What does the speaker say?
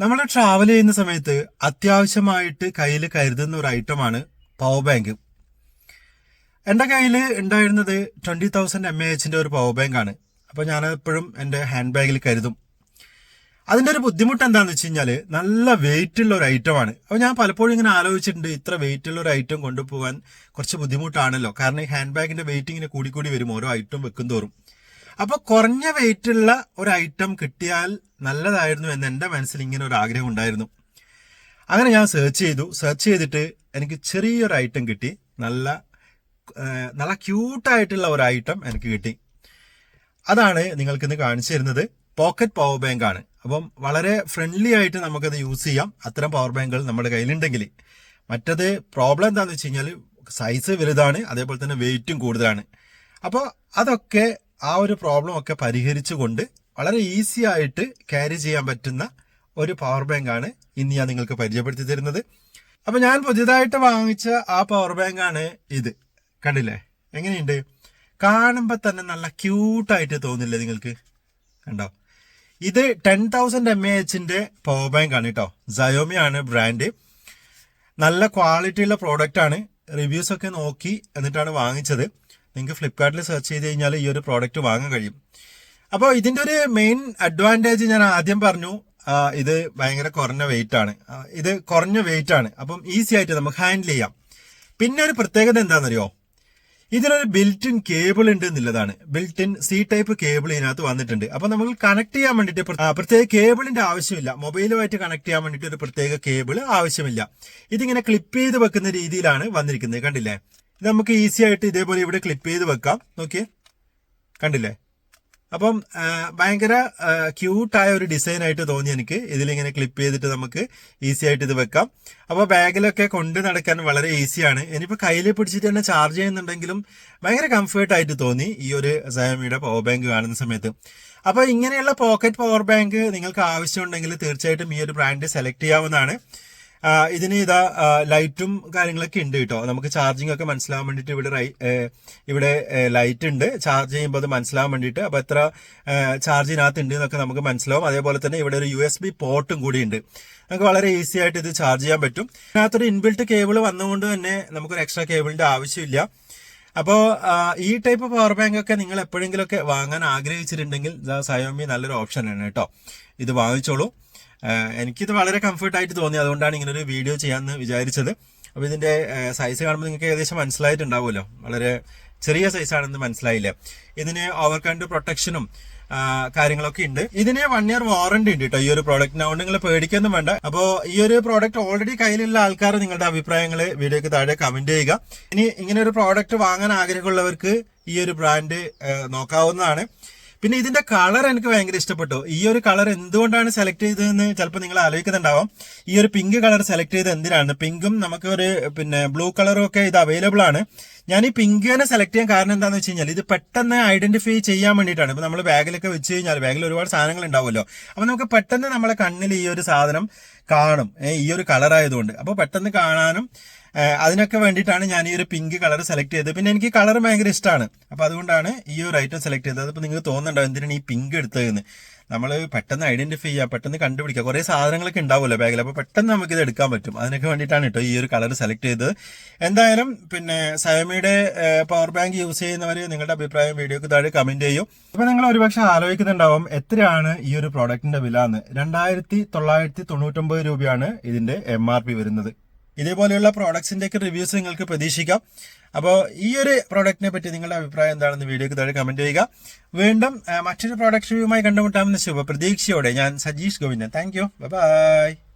നമ്മൾ ട്രാവൽ ചെയ്യുന്ന സമയത്ത് അത്യാവശ്യമായിട്ട് കയ്യിൽ കരുതുന്ന ഒരു ഐറ്റമാണ് പവർ ബാങ്ക് എന്റെ കയ്യിൽ ഉണ്ടായിരുന്നത് ട്വന്റി തൗസൻഡ് എം എ എച്ചിന്റെ ഒരു പവർ ബാങ്ക് ആണ്. അപ്പോൾ ഞാൻ എപ്പോഴും എന്റെ ഹാൻഡ് ബാഗിൽ കരുതും. അതിന്റെ ഒരു ബുദ്ധിമുട്ട് എന്താണെന്ന് വെച്ച് കഴിഞ്ഞാൽ നല്ല വെയിറ്റ് ഉള്ള ഒരു ഐറ്റമാണ് അപ്പോൾ ഞാൻ പലപ്പോഴും ഇങ്ങനെ ആലോചിച്ചിട്ടുണ്ട് ഇത്ര വെയിറ്റ് ഉള്ള ഒരു ഐറ്റം കൊണ്ടുപോകാൻ കുറച്ച് ബുദ്ധിമുട്ടാണല്ലോ. കാരണം ഈ ഹാൻഡ് ബാഗിന്റെ വെയിറ്റ് ഇങ്ങനെ കൂടി കൂടി വരും ഓരോ ഐറ്റം വെക്കും തോറും. അപ്പോൾ കുറഞ്ഞ വെയിറ്റ് ഉള്ള ഒരു ഐറ്റം കിട്ടിയാൽ നല്ലതായിരുന്നു എന്ന് എന്റെ മനസ്സിൽ ഇങ്ങനെ ഒരു ആഗ്രഹം ഉണ്ടായിരുന്നു. അങ്ങനെ ഞാൻ സെർച്ച് ചെയ്തു. സെർച്ച് ചെയ്തിട്ട് എനിക്ക് ചെറിയൊരു ഐറ്റം കിട്ടി. നല്ല നല്ല ക്യൂട്ടായിട്ടുള്ള ഒരു ഐറ്റം എനിക്ക് കിട്ടി. അതാണ് നിങ്ങൾക്ക് ഇന്ന് കാണിച്ചു തരുന്നത്. പോക്കറ്റ് പവർ ബാങ്ക് ആണ്. അപ്പം വളരെ ഫ്രണ്ട്ലി ആയിട്ട് നമുക്കത് യൂസ് ചെയ്യാം. അത്തരം പവർ ബാങ്കുകൾ നമ്മുടെ കയ്യിലുണ്ടെങ്കിൽ. മറ്റത് പ്രോബ്ലം എന്താണെന്ന് വെച്ച് കഴിഞ്ഞാൽ സൈസ് വലുതാണ്. അതേപോലെ തന്നെ വെയിറ്റും കൂടുതലാണ്. അപ്പോൾ അതൊക്കെ ആ ഒരു പ്രോബ്ലം ഒക്കെ പരിഹരിച്ചുകൊണ്ട് വളരെ ഈസി ആയിട്ട് ക്യാരി ചെയ്യാൻ പറ്റുന്ന ഒരു പവർ ബാങ്ക് ആണ് ഇന്ന് ഞാൻ നിങ്ങൾക്ക് പരിചയപ്പെടുത്തി തരുന്നത്. അപ്പം ഞാൻ പുതിയതായിട്ട് വാങ്ങിച്ച ആ പവർ ബാങ്ക് ആണ് ഇത്. കണ്ടില്ലേ? എങ്ങനെയുണ്ട്? കാണുമ്പോൾ തന്നെ നല്ല ക്യൂട്ടായിട്ട് തോന്നില്ലേ നിങ്ങൾക്ക്? കണ്ടോ? ഇത് ടെൻ തൗസൻഡ് എം എ എച്ചിന്റെ പവർ ബാങ്ക് ആണ് കേട്ടോ സയോമി ആണ് ബ്രാൻഡ് നല്ല ക്വാളിറ്റിയുള്ള പ്രോഡക്റ്റ് ആണ്. റിവ്യൂസ് ഒക്കെ നോക്കി എന്നിട്ടാണ് വാങ്ങിച്ചത്. നിങ്ങൾക്ക് ഫ്ലിപ്കാർട്ടിൽ സെർച്ച് ചെയ്ത് കഴിഞ്ഞാൽ ഈ ഒരു പ്രോഡക്റ്റ് വാങ്ങാൻ കഴിയും. അപ്പോൾ ഇതിന്റെ ഒരു മെയിൻ അഡ്വാന്റേജ് ഞാൻ ആദ്യം പറഞ്ഞു ഇത് ഭയങ്കര കുറഞ്ഞ വെയിറ്റ് ആണ്. ഇത് കുറഞ്ഞ വെയിറ്റ് ആണ്. അപ്പം ഈസി ആയിട്ട് നമുക്ക് ഹാൻഡിൽ ചെയ്യാം. പിന്നെ ഒരു പ്രത്യേകത എന്താണെന്നറിയോ? ഇതിനൊരു ബിൽറ്റ് ഇൻ കേബിൾ ഉണ്ട് എന്നുള്ളതാണ്. Built in C type cable ഇതിനകത്ത് വന്നിട്ടുണ്ട്. അപ്പോൾ നമുക്ക് കണക്ട് ചെയ്യാൻ വേണ്ടിയിട്ട് പ്ര- പ്രത്യേക കേബിളിന്റെ ആവശ്യമില്ല. മൊബൈലുമായിട്ട് കണക്ട് ചെയ്യാൻ വേണ്ടിയിട്ട് ഒരു പ്രത്യേക കേബിൾ ആവശ്യമില്ല. ഇതിങ്ങനെ ക്ലിപ്പ് ചെയ്ത് വെക്കുന്ന രീതിയിലാണ് വന്നിരിക്കുന്നത്. കണ്ടില്ലേ? നമുക്ക് ഈസി ആയിട്ട് ഇതേപോലെ ഇവിടെ ക്ലിപ്പ് ചെയ്ത് വെക്കാം. നോക്കിയേ. കണ്ടില്ലേ? അപ്പം ഭയങ്കര ക്യൂട്ടായ ഒരു ഡിസൈൻ ആയിട്ട് തോന്നി എനിക്ക്. ഇതിലിങ്ങനെ ക്ലിപ്പ് ചെയ്തിട്ട് നമുക്ക് ഈസി ആയിട്ട് ഇത് വെക്കാം. അപ്പോൾ ബാഗിലൊക്കെ കൊണ്ട് നടക്കാൻ വളരെ ഈസിയാണ് ഇനിയിപ്പോൾ കയ്യിൽ പിടിച്ചിട്ട് തന്നെ ചാർജ് ചെയ്യുന്നുണ്ടെങ്കിലും ഭയങ്കര കംഫേർട്ട് ആയിട്ട് തോന്നി ഈ ഒരു സയമിയുടെ പവർ ബാങ്ക് കാണുന്ന സമയത്ത്. അപ്പോൾ ഇങ്ങനെയുള്ള പോക്കറ്റ് പവർ ബാങ്ക് നിങ്ങൾക്ക് ആവശ്യമുണ്ടെങ്കിൽ തീർച്ചയായിട്ടും ഈ ഒരു ബ്രാൻഡ് സെലക്ട് ചെയ്യാവുന്നതാണ്. ഇതിന് ഇതാ ലൈറ്റും കാര്യങ്ങളൊക്കെ ഉണ്ട് കേട്ടോ. നമുക്ക് ചാർജിങ് ഒക്കെ മനസ്സിലാവാൻ വേണ്ടിയിട്ട് ഇവിടെ ഇവിടെ ലൈറ്റ് ഉണ്ട്. ചാർജ് ചെയ്യുമ്പോൾ അത് മനസ്സിലാവാൻ വേണ്ടിയിട്ട്. അപ്പോൾ എത്ര ചാർജിനകത്ത് ഉണ്ട് എന്നൊക്കെ നമുക്ക് മനസ്സിലാവും. അതേപോലെ തന്നെ ഇവിടെ ഒരു യു എസ് ബി പോർട്ടും കൂടി ഉണ്ട്. നമുക്ക് വളരെ ഈസി ആയിട്ട് ഇത് ചാർജ് ചെയ്യാൻ പറ്റും. ഇതിനകത്തൊരു ഇൻബിൽട്ട് കേബിൾ വന്നുകൊണ്ട് തന്നെ നമുക്കൊരു എക്സ്ട്രാ കേബിളിന്റെ ആവശ്യമില്ല. അപ്പോൾ ഈ ടൈപ്പ് പവർ ബാങ്ക് ഒക്കെ നിങ്ങൾ എപ്പോഴെങ്കിലുമൊക്കെ വാങ്ങാൻ ആഗ്രഹിച്ചിട്ടുണ്ടെങ്കിൽ സയോമി നല്ലൊരു ഓപ്ഷൻ ആണ് കേട്ടോ. ഇത് വാങ്ങിച്ചോളൂ. എനിക്കിത് വളരെ കംഫർട്ടായിട്ട് തോന്നി. അതുകൊണ്ടാണ് ഇങ്ങനെ ഒരു വീഡിയോ ചെയ്യാമെന്ന് വിചാരിച്ചത്. അപ്പോൾ ഇതിന്റെ സൈസ് കാണുമ്പോൾ നിങ്ങൾക്ക് ഏകദേശം മനസ്സിലായിട്ടുണ്ടാവുമല്ലോ. വളരെ ചെറിയ സൈസാണെന്ന് മനസ്സിലായില്ലേ? ഇതിന് ഓവർ കണ്ട് പ്രൊട്ടക്ഷനും കാര്യങ്ങളൊക്കെ ഉണ്ട്. ഇതിന് വൺ ഇയർ വാറണ്ടി ഉണ്ട് കേട്ടോ ഈ ഒരു പ്രോഡക്റ്റിന് അതുകൊണ്ട് നിങ്ങൾ പേടിക്കൊന്നും വേണ്ട. അപ്പോൾ ഈ ഒരു പ്രോഡക്റ്റ് ഓൾറെഡി കയ്യിലുള്ള ആൾക്കാർ നിങ്ങളുടെ അഭിപ്രായങ്ങൾ വീഡിയോക്ക് താഴെ കമന്റ് ചെയ്യുക. ഇനി ഇങ്ങനെ ഒരു പ്രോഡക്റ്റ് വാങ്ങാൻ ആഗ്രഹമുള്ളവർക്ക് ഈ ഒരു ബ്രാൻഡ് നോക്കാവുന്നതാണ്. പിന്നെ ഇതിന്റെ കളർ എനിക്ക് ഭയങ്കര ഇഷ്ടപ്പെട്ടു. ഈ ഒരു കളർ എന്തുകൊണ്ടാണ് സെലക്ട് ചെയ്തതെന്ന് ചിലപ്പോൾ നിങ്ങൾ ആലോചിക്കുന്നുണ്ടാവും. ഈ ഒരു പിങ്ക് കളർ സെലക്ട് ചെയ്ത് എന്തിനാണ്? പിങ്കും നമുക്ക് ഒരു പിന്നെ ബ്ലൂ കളറും ഒക്കെ ഇത് അവൈലബിൾ ആണ്. ഞാൻ ഈ പിങ്കിനെ സെലക്ട് ചെയ്യാൻ കാരണം എന്താണെന്ന് വെച്ച് കഴിഞ്ഞാൽ ഇത് പെട്ടെന്ന് ഐഡന്റിഫൈ ചെയ്യാൻ വേണ്ടിയിട്ടാണ്. ഇപ്പോൾ നമ്മൾ ബാഗിലൊക്കെ വെച്ച് കഴിഞ്ഞാൽ ബാഗിൽ ഒരുപാട് സാധനങ്ങൾ ഉണ്ടാവുമല്ലോ. അപ്പോൾ നമുക്ക് പെട്ടെന്ന് നമ്മളെ കണ്ണിൽ ഈ ഒരു സാധനം കാണും. ഈ ഒരു കളർ ആയതുകൊണ്ട്. അപ്പോൾ പെട്ടെന്ന് കാണാനും അതിനൊക്കെ വേണ്ടിയിട്ടാണ് ഞാൻ ഈ ഒരു പിങ്ക് കളർ സെലക്ട് ചെയ്തത്. പിന്നെ എനിക്ക് കളർ ഭയങ്കര ഇഷ്ടമാണ് അപ്പോൾ അതുകൊണ്ടാണ് ഈ ഒരു ഐറ്റം സെലക്ട് ചെയ്തത്. അതിപ്പോൾ നിങ്ങൾക്ക് തോന്നുന്നുണ്ടോ എന്തിനാണ് ഈ പിങ്ക് എടുത്തതെന്ന്? നമ്മൾ പെട്ടെന്ന് ഐഡന്റിഫൈ ചെയ്യുക പെട്ടെന്ന് കണ്ടുപിടിക്കുക കുറേ സാധനങ്ങളൊക്കെ ഉണ്ടാവുമല്ലോ ബാഗിൽ അപ്പോൾ പെട്ടെന്ന് നമുക്ക് ഇത് എടുക്കാൻ പറ്റും. അതിനൊക്കെ വേണ്ടിയിട്ടാണ് കേട്ടോ ഈ ഒരു കളർ സെലക്ട് ചെയ്തത്. എന്തായാലും പിന്നെ സയമയുടെ പവർ ബാങ്ക് യൂസ് ചെയ്യുന്നവർ നിങ്ങളുടെ അഭിപ്രായം വീഡിയോക്ക് താഴെ കമന്റ് ചെയ്യും. അപ്പോൾ നിങ്ങൾ ഒരുപക്ഷെ ആലോചിക്കുന്നുണ്ടാവും എത്രയാണ് ഈ ഒരു പ്രോഡക്റ്റിന്റെ വില എന്ന് രണ്ടായിരത്തി തൊള്ളായിരത്തി തൊണ്ണൂറ്റൊമ്പത് രൂപയാണ് ഇതിന്റെ എം ആർ പി വരുന്നത്. ഇതേപോലെയുള്ള പ്രോഡക്ട്സിന്റെയൊക്കെ റിവ്യൂസ് നിങ്ങൾക്ക് പ്രതീക്ഷിക്കാം. അപ്പോൾ ഈ ഒരു പ്രോഡക്റ്റിനെ പറ്റി നിങ്ങളുടെ അഭിപ്രായം എന്താണെന്ന് വീഡിയോക്ക് താഴെ കമന്റ് ചെയ്യുക. വീണ്ടും മറ്റൊരു പ്രോഡക്റ്റ് റിവ്യൂമായി കണ്ടുമുട്ടാമെന്ന ശുഭ പ്രതീക്ഷയോടെ ഞാൻ Sajeesh Govindan. Thank you bye